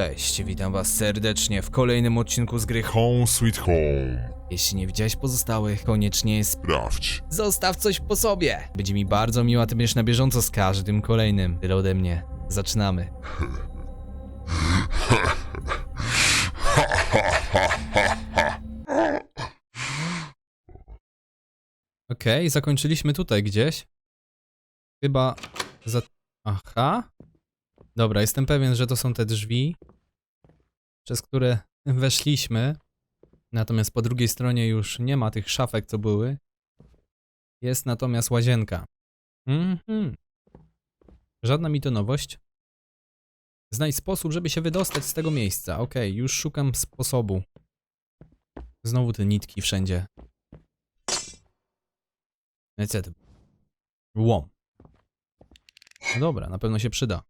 Cześć, witam was serdecznie w kolejnym odcinku z gry Ho- Home Sweet Home. Jeśli nie widziałeś pozostałych, koniecznie sp- Sprawdź. zostaw coś po sobie. Będzie mi bardzo miło, a ty będziesz na bieżąco z każdym kolejnym. Tyle ode mnie. Zaczynamy. Okej, zakończyliśmy tutaj gdzieś. Chyba za... Aha. Dobra, jestem pewien, że to są te drzwi, przez które weszliśmy. Natomiast po drugiej stronie już nie ma tych szafek, co były. Jest natomiast łazienka. Mhm. Żadna mi to nowość. Znajdź sposób, żeby się wydostać z tego miejsca. Okej, już szukam sposobu. Znowu te nitki wszędzie. Niestety. Łom. Dobra, na pewno się przyda.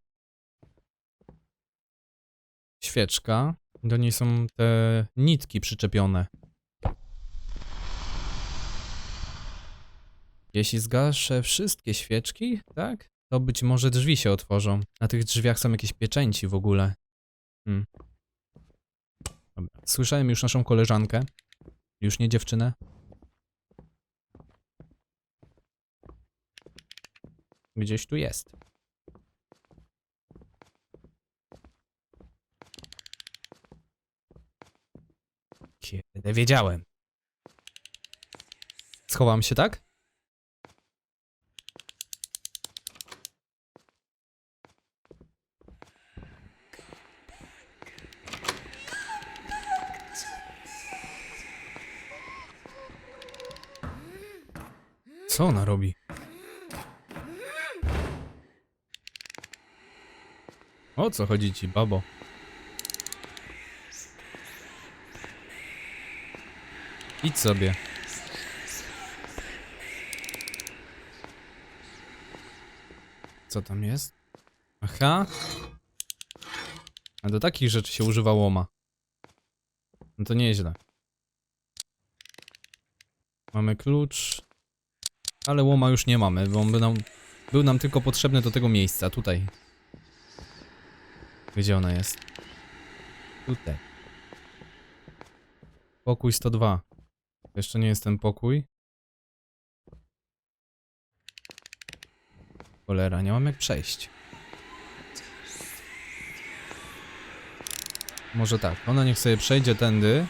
Świeczka. Do niej są te nitki przyczepione. Jeśli zgaszę wszystkie świeczki, tak? To być może drzwi się otworzą. Na tych drzwiach są jakieś pieczęci w ogóle. Hmm. Dobra. Słyszałem już naszą koleżankę. Już nie dziewczynę. Gdzieś tu jest. Wiedziałem. Schowam się, tak? Co ona robi? O co chodzi ci, babo? Idź sobie. Co tam jest? Aha. A do takich rzeczy się używa łoma. No to nieźle. Mamy klucz. Ale łoma już nie mamy, bo on by nam, był nam tylko potrzebny do tego miejsca, tutaj. Gdzie ona jest? Tutaj. Pokój 102. Jeszcze nie jest ten pokój. Cholera, nie mam jak przejść. Może tak, ona niech sobie przejdzie tędy.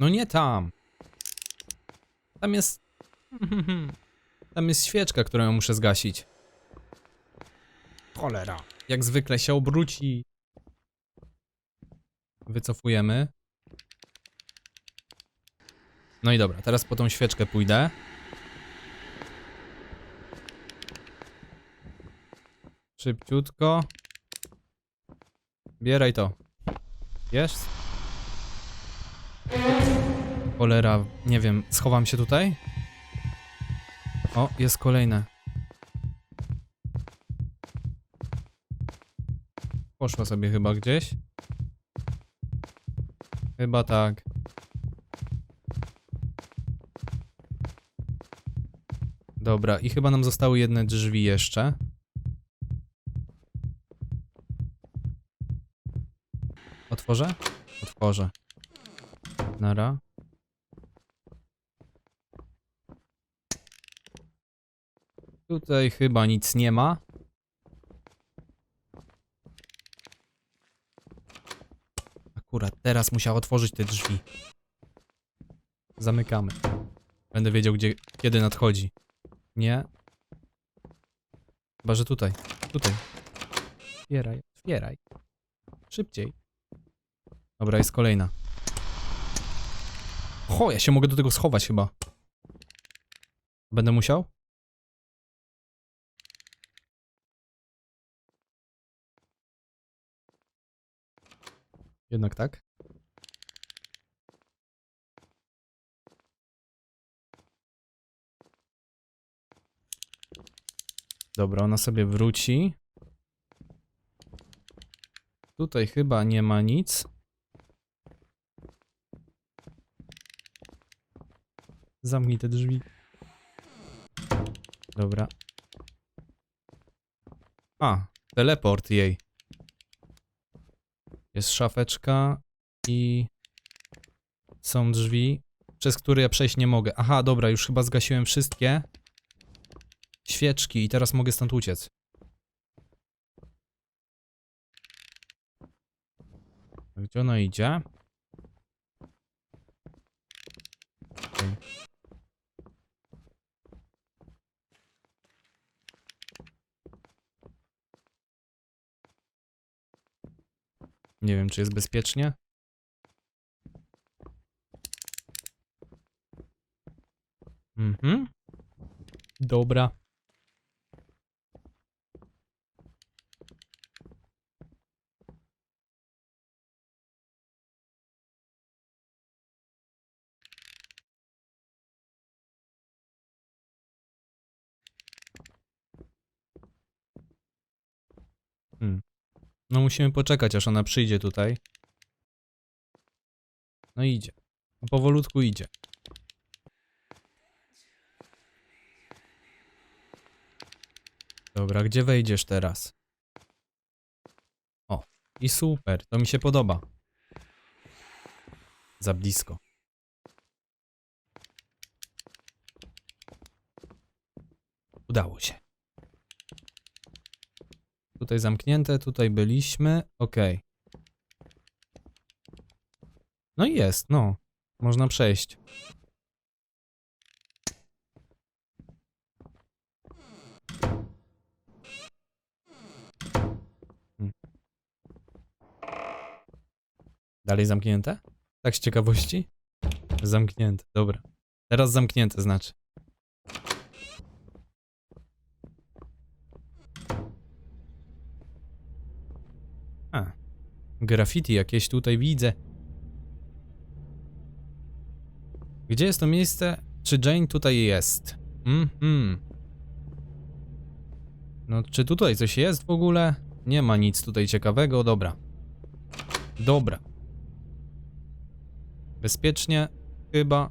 No nie tam. Tam jest... Tam jest świeczka, którą muszę zgasić. Cholera. Jak zwykle się obróci. Wycofujemy. No i dobra, teraz po tą świeczkę pójdę. Szybciutko. Bieraj to. Jest? Cholera, nie wiem, schowam się tutaj? O, jest kolejne. Poszła sobie chyba gdzieś. Chyba tak. Dobra, i chyba nam zostały jedne drzwi jeszcze. Otworzę? Otworzę. Nara. Tutaj chyba nic nie ma. Akurat teraz musiał otworzyć te drzwi. Zamykamy. Będę wiedział, gdzie, kiedy nadchodzi. Nie. Chyba, że tutaj. Tutaj. Otwieraj, otwieraj. Szybciej. Dobra, jest kolejna. Ho, ja się mogę do tego schować chyba. Będę musiał? Jednak tak. Dobra, ona sobie wróci. Tutaj chyba nie ma nic. Zamknij te drzwi. Dobra. A, teleport jej. Jest szafeczka i są drzwi, przez które ja przejść nie mogę. Aha, dobra, już chyba zgasiłem wszystkie świeczki i teraz mogę stąd uciec. Gdzie ona idzie? Okej. Nie wiem, czy jest bezpiecznie. Mhm. Dobra. Hmm. No musimy poczekać, aż ona przyjdzie tutaj. No idzie. Powolutku idzie. Dobra, gdzie wejdziesz teraz? O, i super, to mi się podoba. Za blisko. Udało się. Tutaj zamknięte, tutaj byliśmy. Okej. No i jest, no. Można przejść. Hmm. Dalej zamknięte? Tak z ciekawości? Zamknięte, dobra. Teraz zamknięte znaczy. A. Graffiti jakieś tutaj widzę. Gdzie jest to miejsce? Czy Jane tutaj jest? Mhm. No, czy tutaj coś jest w ogóle? Nie ma nic tutaj ciekawego, dobra. Dobra. Bezpiecznie? Chyba.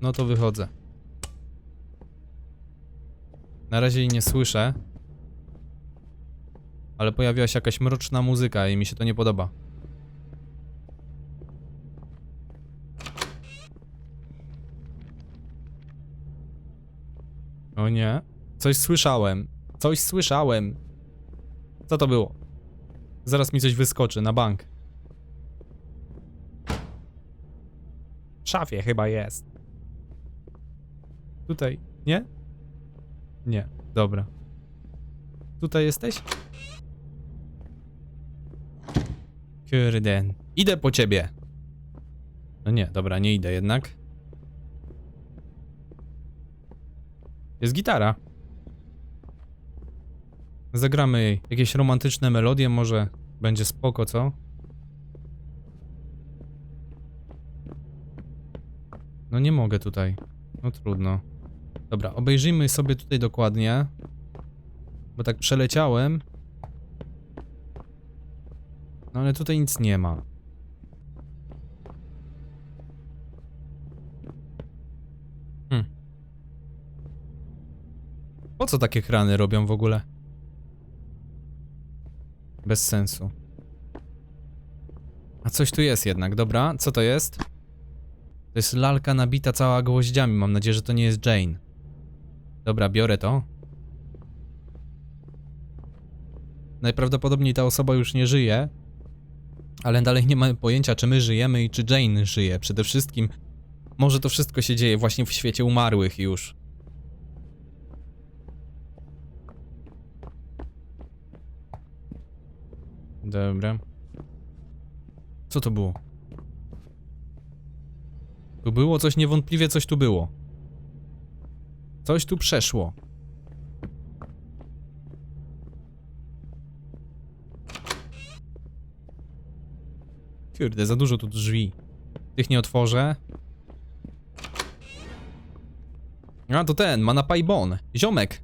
No to wychodzę. Na razie jej nie słyszę. Ale pojawiła się jakaś mroczna muzyka i mi się to nie podoba. O nie. Coś słyszałem. Coś słyszałem. Co to było? Zaraz mi coś wyskoczy na bank. W szafie chyba jest. Tutaj. Nie? Nie. Dobra. Tutaj jesteś? Kurde. Idę po ciebie. No nie, dobra, nie idę jednak. Jest gitara. Zagramy jej jakieś romantyczne melodie, może będzie spoko, co? No nie mogę tutaj. No trudno. Dobra, obejrzyjmy sobie tutaj dokładnie. Bo tak przeleciałem. No ale tutaj nic nie ma. Hm. Po co takie krany robią w ogóle? Bez sensu. A coś tu jest jednak, dobra. Co to jest? To jest lalka nabita cała gwoździami. Mam nadzieję, że to nie jest Jane. Dobra, biorę to. Najprawdopodobniej ta osoba już nie żyje. Ale dalej nie mamy pojęcia, czy my żyjemy i czy Jane żyje. Przede wszystkim, może to wszystko się dzieje właśnie w świecie umarłych już. Dobra. Co to było? Tu było coś, niewątpliwie coś tu było. Coś tu przeszło. Kurde, za dużo tu drzwi. Tych nie otworzę. A, to ten, ma na pajbon. Ziomek.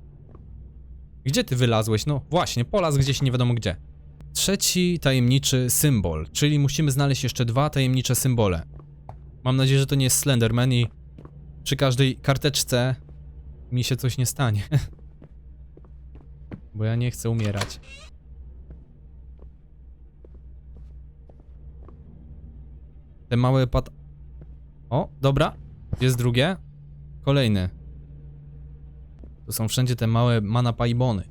Gdzie ty wylazłeś? No właśnie, polaz gdzieś nie wiadomo gdzie. Trzeci tajemniczy symbol, czyli musimy znaleźć jeszcze dwa tajemnicze symbole. Mam nadzieję, że to nie jest Slenderman i przy każdej karteczce mi się coś nie stanie. Bo ja nie chcę umierać. Te małe pat... O, dobra. Jest drugie. Kolejny. Tu są wszędzie te małe manapaibony.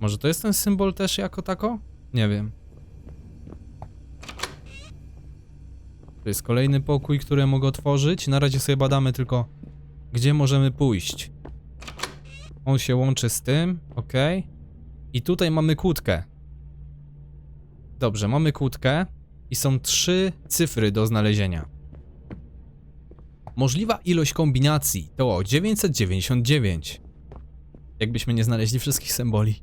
Może to jest ten symbol też jako tako? Nie wiem. Tu jest kolejny pokój, który mogę otworzyć. Na razie sobie badamy tylko, gdzie możemy pójść. On się łączy z tym, ok. I tutaj mamy kłódkę. Dobrze, mamy kłódkę i są trzy cyfry do znalezienia. Możliwa ilość kombinacji to 999. Jakbyśmy nie znaleźli wszystkich symboli.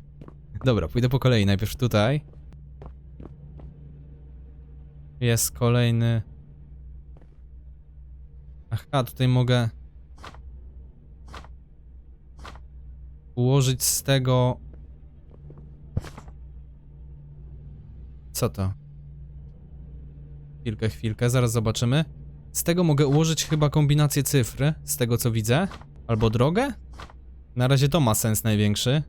Dobra, pójdę po kolei. Najpierw tutaj. Jest kolejny. Aha, tutaj mogę ułożyć z tego. Co to? Chwilkę, chwilkę, zaraz zobaczymy. Z tego mogę ułożyć chyba kombinację cyfr, z tego co widzę. Albo drogę? Na razie to ma sens największy.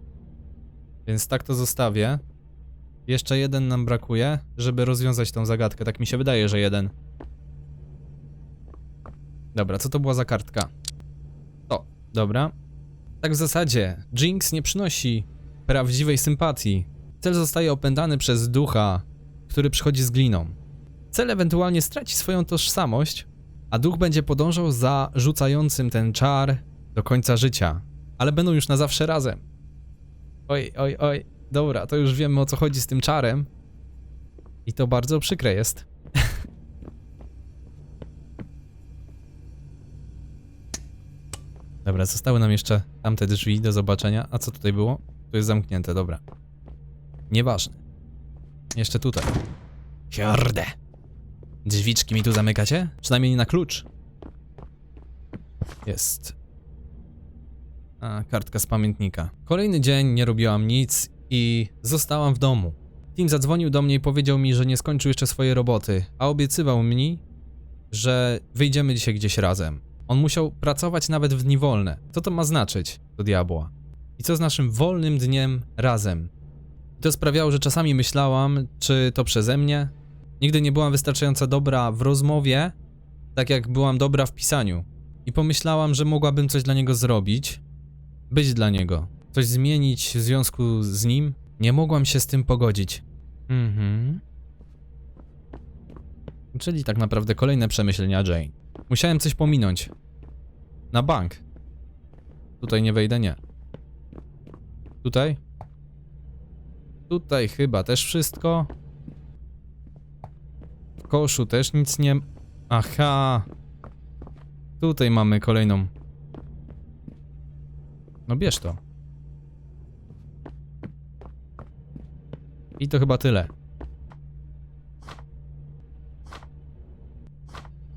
Więc tak to zostawię. Jeszcze jeden nam brakuje, żeby rozwiązać tą zagadkę. Tak mi się wydaje, że jeden. Dobra, co to była za kartka? To, dobra. Tak w zasadzie, Jinx nie przynosi prawdziwej sympatii. Cel zostaje opętany przez ducha, który przychodzi z gliną. Cel ewentualnie straci swoją tożsamość, a duch będzie podążał za rzucającym ten czar do końca życia. Ale będą już na zawsze razem. Oj, oj, oj. Dobra, to już wiemy o co chodzi z tym czarem. I to bardzo przykre jest. Dobra, zostały nam jeszcze tamte drzwi do zobaczenia. A co tutaj było? Tu jest zamknięte, dobra. Nieważne. Jeszcze tutaj. Hiorde. Drzwiczki mi tu zamykacie? Przynajmniej na klucz. Jest. A, kartka z pamiętnika. Kolejny dzień, nie robiłam nic i zostałam w domu. Tim zadzwonił do mnie i powiedział mi, że nie skończył jeszcze swojej roboty, a obiecywał mi, że wyjdziemy dzisiaj gdzieś razem. On musiał pracować nawet w dni wolne. Co to ma znaczyć? Do diabła. I co z naszym wolnym dniem razem? To sprawiało, że czasami myślałam, czy to przeze mnie. Nigdy nie byłam wystarczająco dobra w rozmowie, tak jak byłam dobra w pisaniu. I pomyślałam, że mogłabym coś dla niego zrobić, być dla niego, coś zmienić w związku z nim. Nie mogłam się z tym pogodzić. Mhm. Czyli tak naprawdę kolejne przemyślenia Jane. Musiałem coś pominąć. Na bank. Tutaj nie wejdę, nie. Tutaj? Tutaj chyba też wszystko. W koszu też nic nie... Aha. Tutaj mamy kolejną. No bierz to. I to chyba tyle.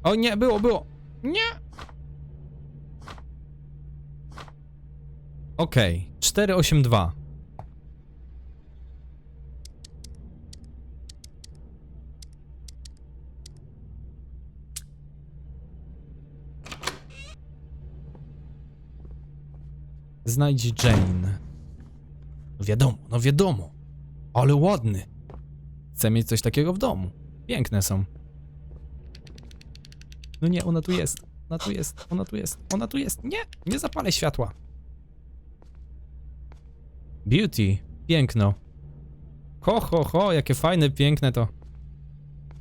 O nie, było, było. Nie. Okej, 482. Znajdź Jane. No wiadomo, no wiadomo. Ale ładny. Chcę mieć coś takiego w domu. Piękne są. No nie, ona tu jest. Ona tu jest, ona tu jest, ona tu jest. Nie, nie zapalę światła. Beauty. Piękno. Ho, ho, ho, jakie fajne, piękne to.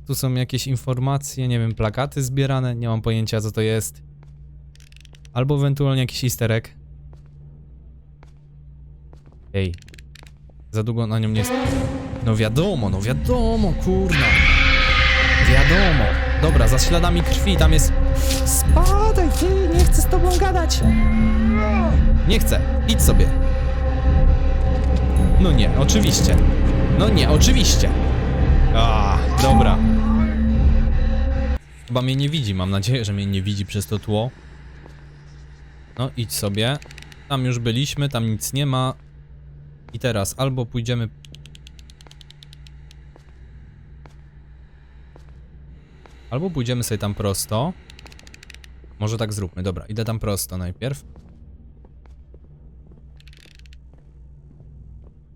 Tu są jakieś informacje, nie wiem, plakaty zbierane, nie mam pojęcia co to jest. Albo ewentualnie jakiś easter egg. Ej. Za długo na nią nie... No wiadomo, no wiadomo, kurna. Wiadomo. Dobra, za śladami krwi tam jest... Spadaj ty, nie chcę z tobą gadać. Nie chcę, idź sobie. No nie, oczywiście. No nie, oczywiście. A, dobra. Chyba mnie nie widzi, mam nadzieję, że mnie nie widzi przez to tło. No, idź sobie. Tam już byliśmy, tam nic nie ma. I teraz albo pójdziemy... Albo pójdziemy sobie tam prosto. Może tak zróbmy, dobra, idę tam prosto najpierw.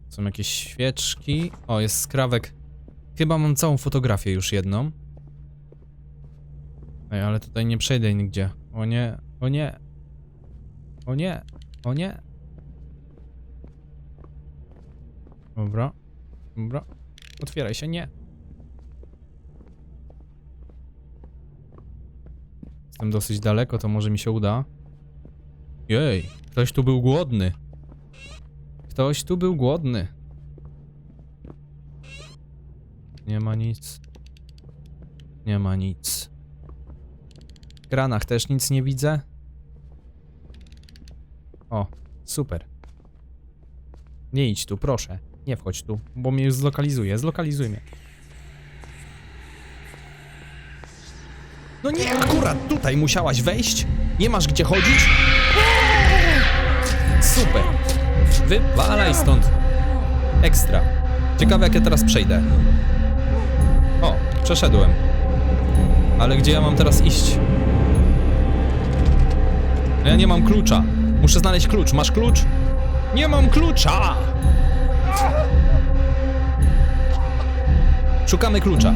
Są jakieś świeczki. O, jest skrawek. Chyba mam całą fotografię już jedną. Ej, ale tutaj nie przejdę nigdzie. O nie, o nie. O nie, o nie. Dobra, dobra. Otwieraj się, nie. Jestem dosyć daleko, to może mi się uda. Jej, ktoś tu był głodny. Ktoś tu był głodny. Nie ma nic. Nie ma nic. W kranach też nic nie widzę. O, super. Nie idź tu, proszę. Nie wchodź tu, bo mnie już zlokalizuje. Zlokalizuj mnie. No nie, akurat tutaj musiałaś wejść? Nie masz gdzie chodzić? Super. Wywalaj stąd. Ekstra. Ciekawe jak ja teraz przejdę. O, przeszedłem. Ale gdzie ja mam teraz iść? No Ja nie mam klucza. Muszę znaleźć klucz. Masz klucz? Nie mam klucza! Szukamy klucza.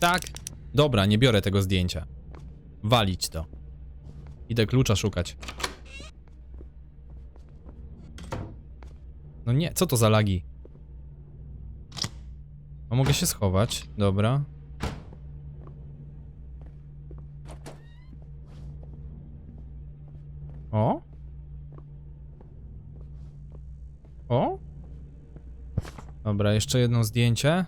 Tak. Dobra, nie biorę tego zdjęcia. Walić to. Idę klucza szukać. No nie, co to za lagi? A mogę się schować, dobra. O? O? Dobra, jeszcze jedno zdjęcie.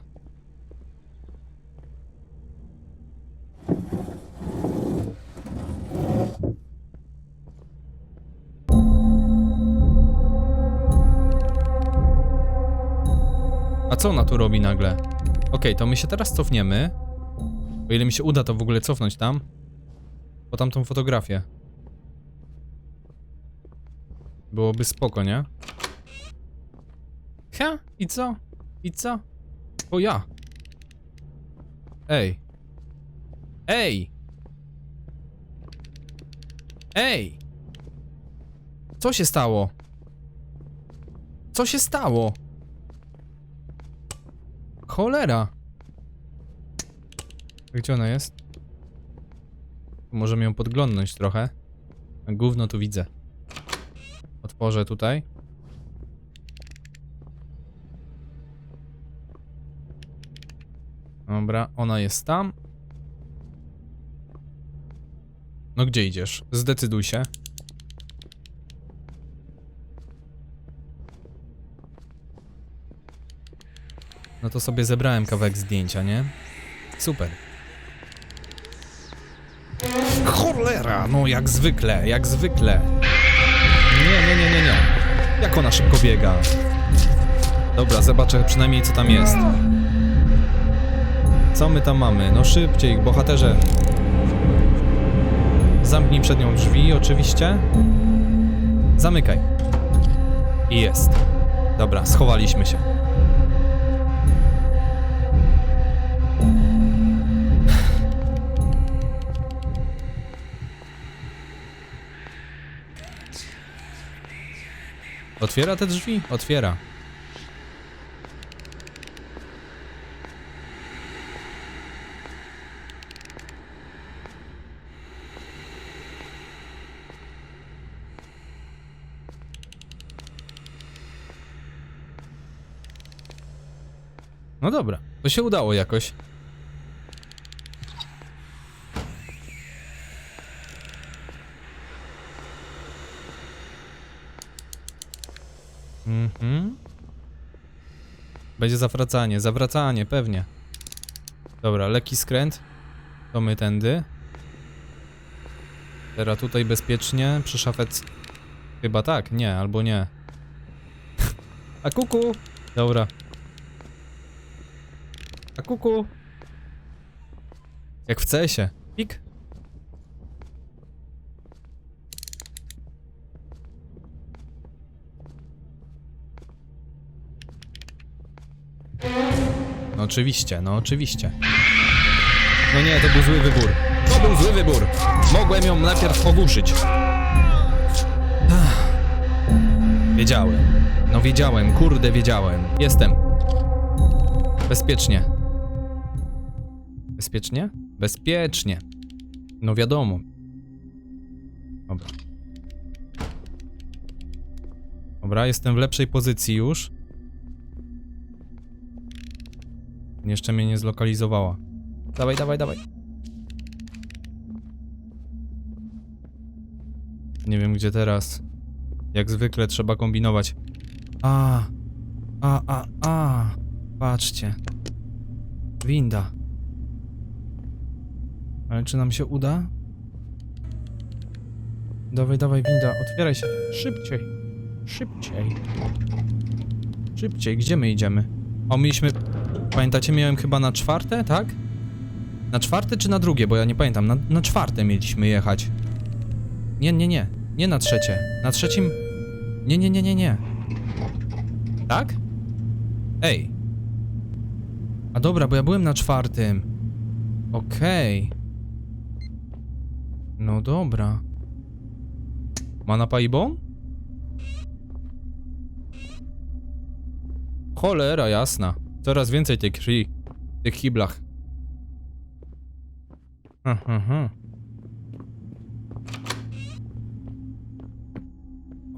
A co ona tu robi nagle? Okej, to my się teraz cofniemy. O ile mi się uda to w ogóle cofnąć tam. Po tamtą fotografię. Byłoby spoko, nie? Ha? I co? Co? O ja! Ej! Ej! Ej! Co się stało? Co się stało? Cholera! Gdzie ona jest? Możemy ją podglądnąć trochę. Gówno tu widzę. Otworzę tutaj. Dobra, ona jest tam. No gdzie idziesz? Zdecyduj się. No to sobie zebrałem kawałek zdjęcia, nie? Super. Cholera! No jak zwykle, jak zwykle. Nie, nie, nie, nie, nie. Jak ona szybko biega. Dobra, zobaczę przynajmniej co tam jest. Co my tam mamy? No szybciej, bohaterze. Zamknij przed nią drzwi, oczywiście. Zamykaj. I jest. Dobra, schowaliśmy się. Otwiera te drzwi? Otwiera. No dobra, to się udało jakoś. Mhm. Będzie zawracanie, zawracanie, pewnie. Dobra, lekki skręt. To my tędy. Teraz tutaj bezpiecznie, przy szafec... Chyba tak, nie, albo nie. A kuku! Dobra. A kuku! Jak w CS-ie. Pik. oczywiście, no oczywiście. No nie, to był zły wybór. To był zły wybór. Mogłem ją najpierw ogłuszyć. Wiedziałem. No wiedziałem, kurde wiedziałem. Jestem. Bezpiecznie. Bezpiecznie? Bezpiecznie. No wiadomo. Dobra. Dobra, jestem w lepszej pozycji już. Jeszcze mnie nie zlokalizowała. Dawaj, dawaj, dawaj. Nie wiem gdzie teraz. Jak zwykle trzeba kombinować. A, a, a, a. Patrzcie. Winda. Ale czy nam się uda? Dawaj, dawaj, winda, otwieraj się. Szybciej. Szybciej. Szybciej, gdzie my idziemy? O, mieliśmy... Pamiętacie, miałem chyba na czwarte, tak? Na czwarte czy na drugie, bo ja nie pamiętam. Na, na czwarte mieliśmy jechać. Nie, nie, nie. Nie na trzecie. Na trzecim... Nie, nie, nie, nie, nie. Tak? Ej. A dobra, bo ja byłem na czwartym. Okej. No dobra. Mana paibą? Cholera jasna. Coraz więcej tej krwi. W tych hiblach. Ha, ha, ha.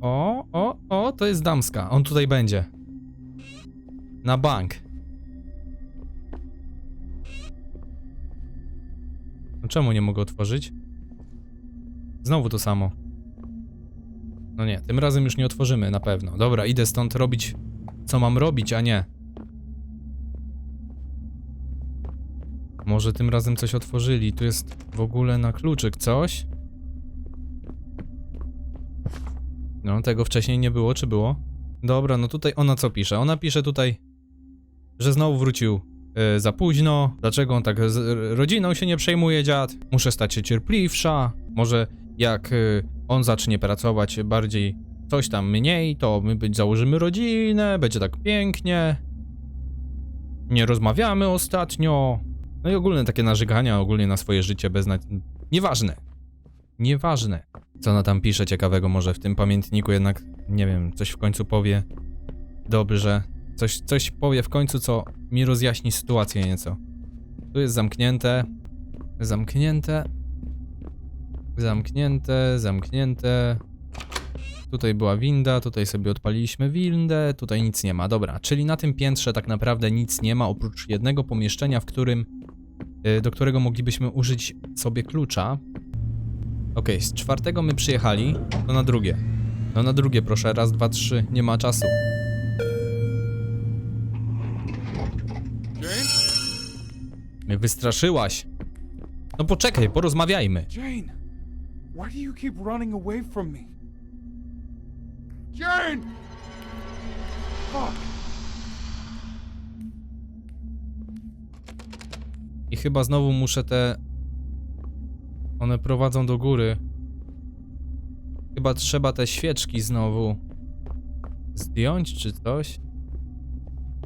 O, o, o, to jest damska. On tutaj będzie. Na bank. No czemu nie mogę otworzyć? Znowu to samo. No nie, tym razem już nie otworzymy na pewno. Dobra, idę stąd robić co mam robić, a nie. Może tym razem coś otworzyli. Tu jest w ogóle na kluczyk coś. No, tego wcześniej nie było, czy było? Dobra, no tutaj ona co pisze? Ona pisze tutaj, że znowu wrócił e, za późno. Dlaczego on tak z rodziną się nie przejmuje, dziad? Muszę stać się cierpliwsza. Może jak e, on zacznie pracować bardziej coś tam mniej, to my założymy rodzinę, będzie tak pięknie. Nie rozmawiamy ostatnio. No i ogólne takie narzekania ogólnie na swoje życie bez na... Nieważne. Nieważne. Co ona tam pisze ciekawego może w tym pamiętniku jednak, nie wiem, coś w końcu powie. Dobrze. Coś, coś powie w końcu, co mi rozjaśni sytuację nieco. Tu jest zamknięte. Zamknięte. Zamknięte, zamknięte. Tutaj była winda, tutaj sobie odpaliliśmy windę, tutaj nic nie ma. Dobra, czyli na tym piętrze tak naprawdę nic nie ma, oprócz jednego pomieszczenia, w którym, y, do którego moglibyśmy użyć sobie klucza. Okej, z czwartego my przyjechali, to na drugie. No na drugie proszę, raz, dwa, trzy, nie ma czasu. Mnie wystraszyłaś. No poczekaj, porozmawiajmy. Jane, why do you keep running away from me? Jane! Fuck! I chyba znowu muszę te. One prowadzą do góry. Chyba trzeba te świeczki znowu zdjąć czy coś.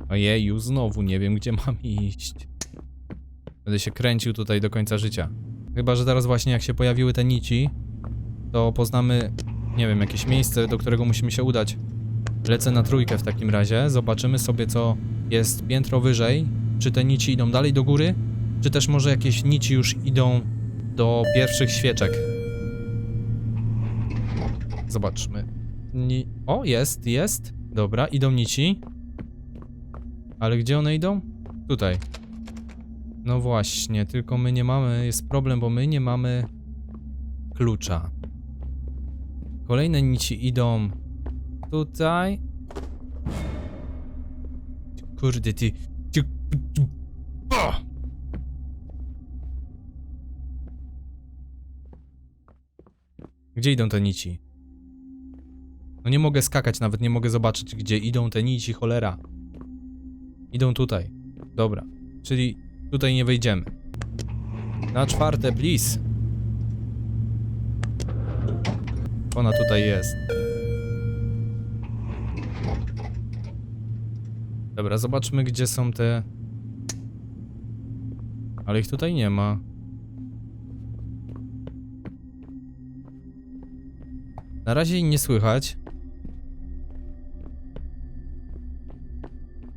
Ojeju, znowu nie wiem gdzie mam iść. Będę się kręcił tutaj do końca życia. Chyba, że teraz właśnie jak się pojawiły te nici, to poznamy, nie wiem, jakieś miejsce, do którego musimy się udać. Lecę na trójkę w takim razie, zobaczymy sobie co jest piętro wyżej. Czy te nici idą dalej do góry, czy też może jakieś nici już idą do pierwszych świeczek. Zobaczmy. Ni o, jest, jest. Dobra, idą nici. Ale gdzie one idą? Tutaj. No właśnie, tylko my nie mamy, jest problem, bo my nie mamy klucza. Kolejne nici idą tutaj. Kurde, ty. Gdzie idą te nici? No nie mogę skakać, nawet nie mogę zobaczyć, gdzie idą te nici, cholera. Idą tutaj. Dobra. Czyli tutaj nie wejdziemy. Na czwarte, please. Ona tutaj jest. Dobra, zobaczmy, gdzie są te Ale ich tutaj nie ma. Na razie nie słychać.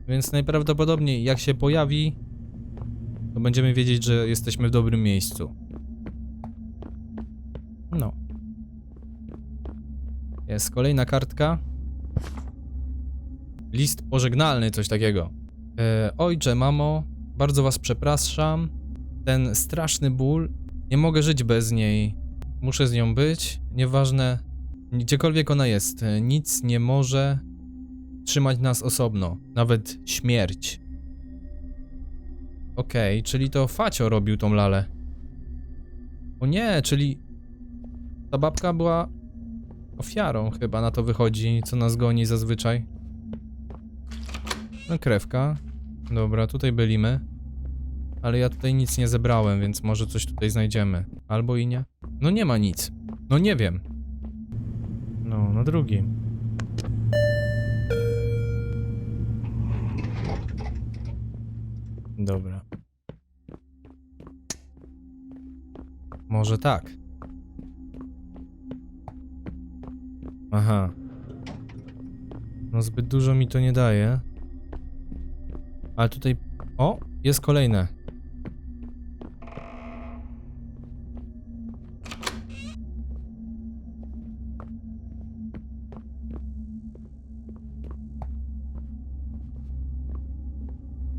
Więc najprawdopodobniej jak się pojawi, to będziemy wiedzieć, że jesteśmy w dobrym miejscu. Jest kolejna kartka. List pożegnalny, coś takiego. E, ojcze, mamo, bardzo was przepraszam. Ten straszny ból. Nie mogę żyć bez niej. Muszę z nią być. Nieważne, gdziekolwiek ona jest. Nic nie może trzymać nas osobno. Nawet śmierć. Okej, czyli to Facio robił tą lalę. O nie, czyli ta babka była ofiarą chyba, na to wychodzi, co nas goni zazwyczaj. No krewka. Dobra, tutaj byliśmy. Ale ja tutaj nic nie zebrałem, więc może coś tutaj znajdziemy. Albo i nie. No nie ma nic. No nie wiem. No, na drugim. Dobra. Może tak. Aha. No zbyt dużo mi to nie daje. Ale tutaj... O! Jest kolejne.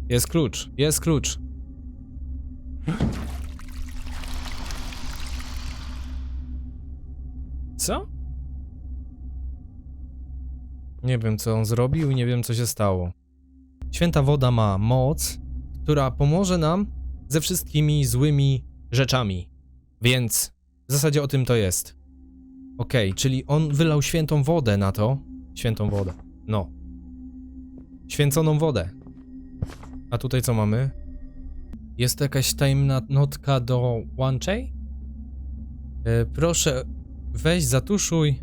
Jest klucz, jest klucz. Co? Nie wiem, co on zrobił i nie wiem, co się stało. Święta woda ma moc, która pomoże nam ze wszystkimi złymi rzeczami. Więc w zasadzie o tym to jest. Okej, czyli on wylał świętą wodę na to. Świętą wodę. No. Święconą wodę. A tutaj co mamy? Jest jakaś tajemna notka do Wanchei? E, proszę, weź zatuszuj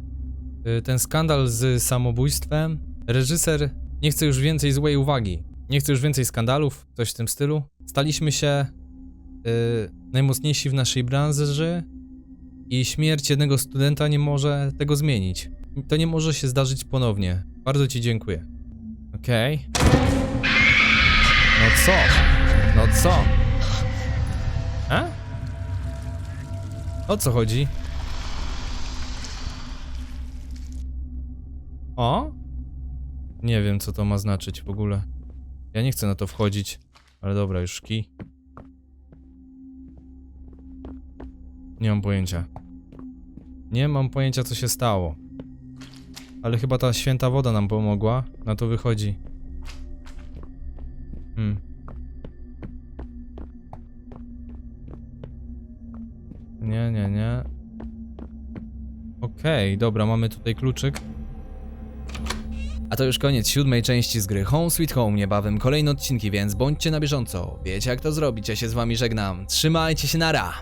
ten skandal z samobójstwem. Reżyser nie chce już więcej złej uwagi. Nie chce już więcej skandalów, coś w tym stylu. Staliśmy się e, najmocniejsi w naszej branży i śmierć jednego studenta nie może tego zmienić. To nie może się zdarzyć ponownie. Bardzo ci dziękuję. Okej. No co? No co? A? O co chodzi? O? Nie wiem, co to ma znaczyć w ogóle. Ja nie chcę na to wchodzić. Ale dobra, już szki. Nie mam pojęcia. Nie mam pojęcia, co się stało. Ale chyba ta święta woda nam pomogła. Na to wychodzi. Hmm. Nie, nie, nie. Okej, dobra, mamy tutaj kluczyk. A to już koniec siódmej części z gry Home Sweet Home. Niebawem kolejne odcinki, więc bądźcie na bieżąco. Wiecie jak to zrobić, ja się z wami żegnam. Trzymajcie się, nara!